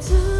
time.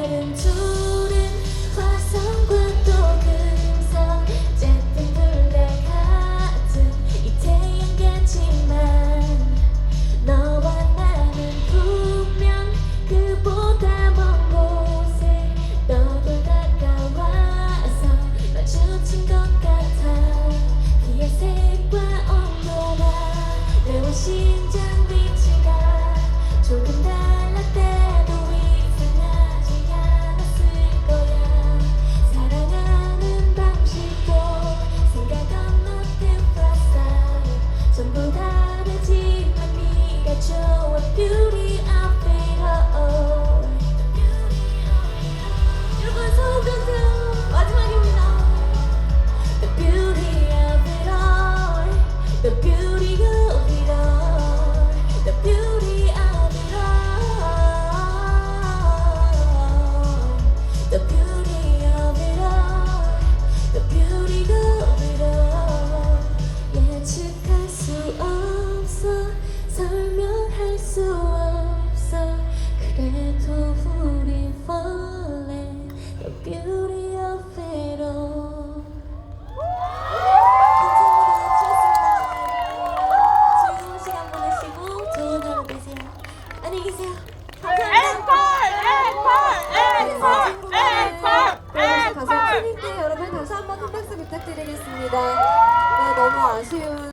다른 줄은 화성과 또 금성. 어쨌든 둘다이 태양 같지만 너와 나는 분명 그보다 먼 곳에 너도 다가와서 마주친 것 같아. 그의 색과 온도와 내와 심장 soon.